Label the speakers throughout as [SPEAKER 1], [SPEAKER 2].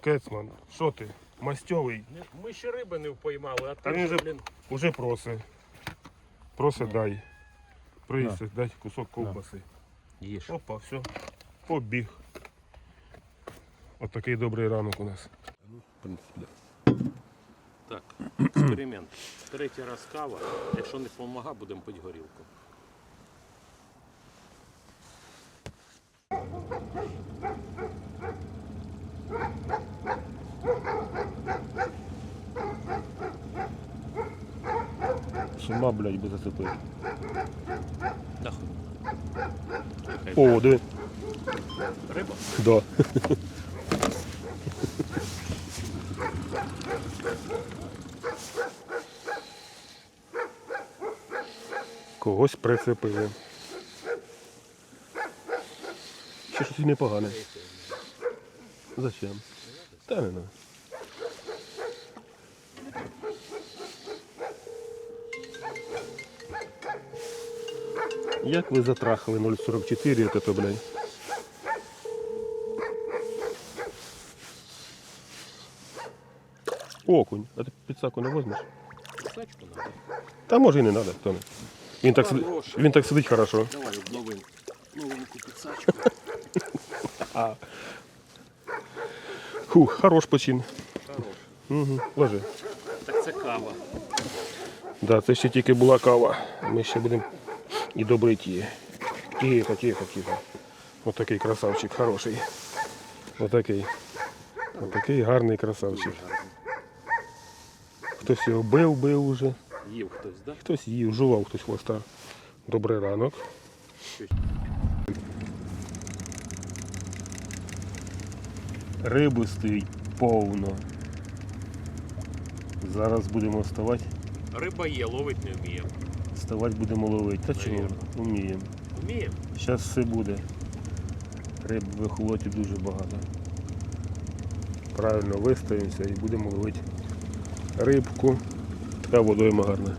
[SPEAKER 1] Кецман, що ти? Мастьовий.
[SPEAKER 2] Ми ще риби не впоймали, а
[SPEAKER 1] Та
[SPEAKER 2] ти
[SPEAKER 1] він
[SPEAKER 2] вже, блін.
[SPEAKER 1] Уже проси. Проси дай. Приїси, дай кусок ковбаси.
[SPEAKER 2] Їж.
[SPEAKER 1] Опа, все. Побіг. От такий добрий ранок у нас.
[SPEAKER 2] Так, експеримент. Третій раз кава. Якщо не допомагає, будемо пити горілку.
[SPEAKER 1] З ума, блядь, би зацепив.
[SPEAKER 2] Да.
[SPEAKER 1] О, диви.
[SPEAKER 2] Риба?
[SPEAKER 1] Да. Когось прицепили. Ще щось непогане. Зачем? Та не надо. Як ви затрахали 0,44, от це, блядь? Окунь. А ти підсаку не возьмеш?
[SPEAKER 2] Сачку надо.
[SPEAKER 1] Та може і не треба, хто не. Він так, сидить,
[SPEAKER 2] Хороший.
[SPEAKER 1] він так сидить хорошо.
[SPEAKER 2] Давай новинку. Новинку підсачку.
[SPEAKER 1] Хух, хорош почин.
[SPEAKER 2] Хорош.
[SPEAKER 1] Угу, ложи.
[SPEAKER 2] Так це кава.
[SPEAKER 1] Да, це ще тільки була кава. Ми ще будемо і добрити її. Тихо, тихо, тихо. Отакий красавчик, хороший. Отакий. Отакий гарний красавчик. Хтось його бив, бив уже.
[SPEAKER 2] Їв хтось, да?
[SPEAKER 1] Хтось їв, жував хтось хвоста. Добрий ранок. Риби стоїть повно. Зараз будемо вставати.
[SPEAKER 2] Риба є, ловить не вміє.
[SPEAKER 1] Вставати будемо ловити. Та чого? Уміємо.
[SPEAKER 2] Уміємо?
[SPEAKER 1] Зараз все буде. Риб в ехолоті дуже багато. Правильно виставимося і будемо ловити рибку. Така водойма гарна.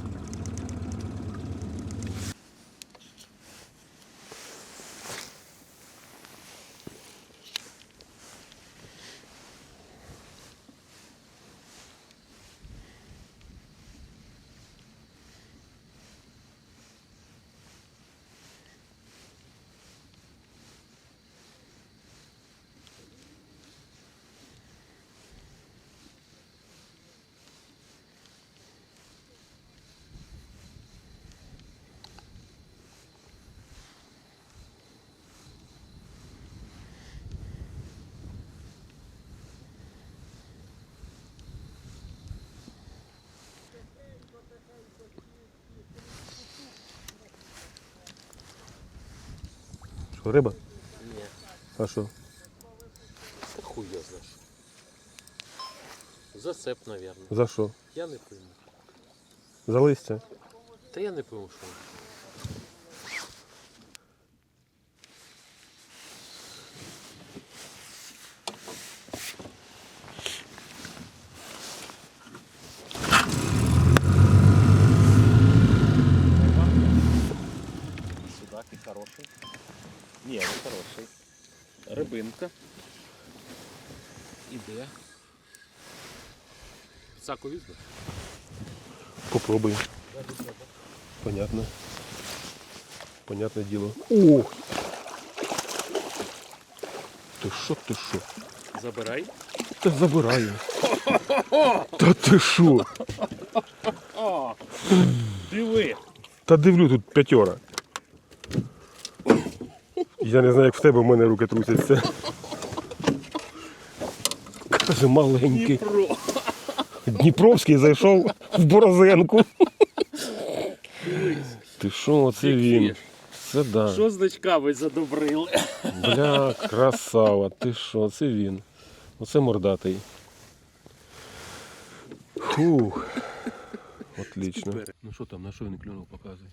[SPEAKER 1] Що, риба?
[SPEAKER 2] Ні.
[SPEAKER 1] А що?
[SPEAKER 2] Та хуй я знаєш. Зацеп, мабуть.
[SPEAKER 1] За що?
[SPEAKER 2] Я не пойму.
[SPEAKER 1] За листя?
[SPEAKER 2] Та я не пойму, що. Судак і хороший. Ні, не хороший. Рибинка. Іде. Саку візьме?
[SPEAKER 1] Попробуй. Понятно. Понятне діло. Ох! Ти що, ти що?
[SPEAKER 2] Забирай.
[SPEAKER 1] Та забираю. Та ти що?
[SPEAKER 2] О, диви.
[SPEAKER 1] Та дивлю тут п'ятьора. Я не знаю, як в тебе в мене руки трусяться. Каже, маленький.
[SPEAKER 2] Дніпро.
[SPEAKER 1] Дніпровський зайшов в борозенку. Ти що, оце він? Це да.
[SPEAKER 2] Що значка ви задобрили?
[SPEAKER 1] Бля, красава, ти що, це він. Оце мордатий. Фух. Отлично. Ну що там, на що він клюнув, показуй.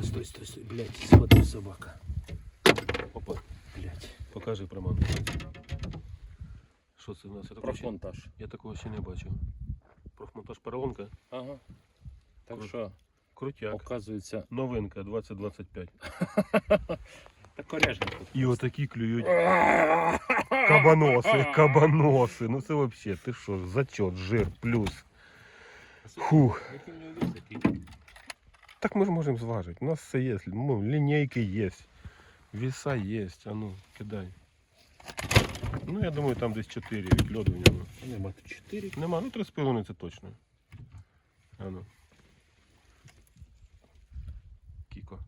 [SPEAKER 2] Ну-ка, стой, стой, стой, блядь, смотри, собака.
[SPEAKER 1] Опа,
[SPEAKER 2] Блядь.
[SPEAKER 1] покажи проман. Що це у нас? Я такого, ще,
[SPEAKER 2] Профмонтаж.
[SPEAKER 1] я такого ще не бачив. Профмонтаж поролонка.
[SPEAKER 2] Ага. Так
[SPEAKER 1] Кру-
[SPEAKER 2] що,
[SPEAKER 1] Крутяк.
[SPEAKER 2] оказується,
[SPEAKER 1] Новинка 2025.
[SPEAKER 2] Та коряжник.
[SPEAKER 1] І отакі клюють. Кабаноси, кабаноси. Ну це взагалі, ти що, зачет, жир, плюс. Хух.
[SPEAKER 2] Який в нього вес, який?
[SPEAKER 1] Так ми ж можемо зважити. У нас все є. Ну, лінійки є. Віса є. А ну, кидай. Ну, я думаю, там десь 4 від льоду в ньому.
[SPEAKER 2] Нема тут 4.
[SPEAKER 1] Нема, ну 3,5 це точно. А ну. Кіко.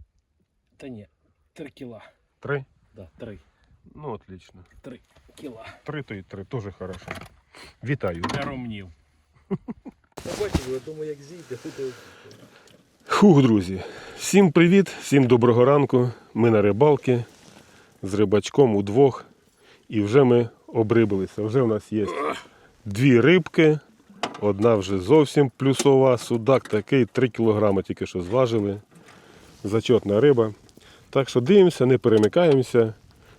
[SPEAKER 2] Та ні, 3 кіла.
[SPEAKER 1] Три?
[SPEAKER 2] Да, 3.
[SPEAKER 1] Ну, отлично.
[SPEAKER 2] 3 кіла.
[SPEAKER 1] Три то і три, теж хорошо. Вітаю.
[SPEAKER 2] Я ромнів. Бачив, я думаю, як зійде, тут
[SPEAKER 1] Хух, друзі. Всім привіт, всім доброго ранку. Ми на рибалки з рибачком удвох. І вже ми обрибилися. Вже в нас є дві рибки. Одна вже зовсім плюсова. Судак такий 3 кг тільки що зважили. Зачетна риба. Так що дивимося, не перемикаємося.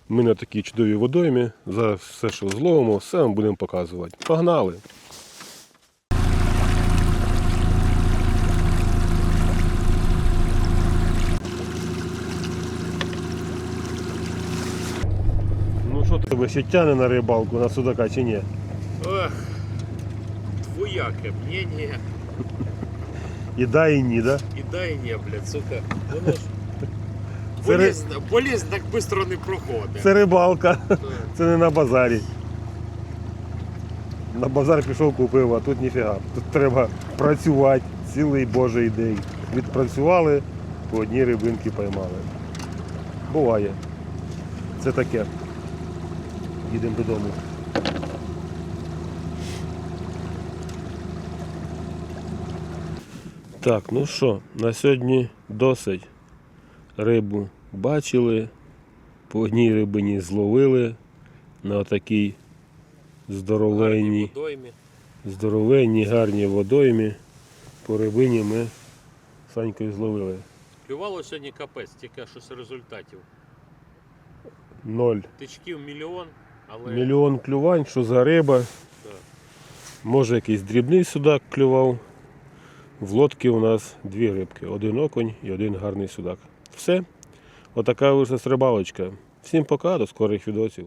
[SPEAKER 1] Ми на такій чудовій водоймі. За все, що зловимо, все вам будемо показувати. Погнали! Тебе ще тяне на рибалку на судака чи ні?
[SPEAKER 2] Ох, двояке мнення.
[SPEAKER 1] І да, і ні, да?
[SPEAKER 2] І да, і ні, блядь, сука. Воно ж
[SPEAKER 1] Це ри-
[SPEAKER 2] болезнь так швидко не проходить.
[SPEAKER 1] Це рибалка, це не на базарі. На базар пішов купив, а тут ніфіга. Тут треба працювати цілий божий день. Відпрацювали, по одній рибинки поймали. Буває. Це таке. Їдемо додому. Так, ну що, на сьогодні досить. Рибу бачили, по одній рибині зловили на отакій здоровенній, здоровенній гарній водоймі. По рибині ми Санькою зловили.
[SPEAKER 2] Клювало сьогодні капець, тільки щось результатів.
[SPEAKER 1] Ноль.
[SPEAKER 2] Тичків мільйон, але
[SPEAKER 1] Мільйон клювань, що за риба.
[SPEAKER 2] Да.
[SPEAKER 1] Може якийсь дрібний судак клював. В лодці у нас дві рибки. Один окунь і один гарний судак. Все. Отака вийшла рибалочка. Всім пока, до скорих відосів.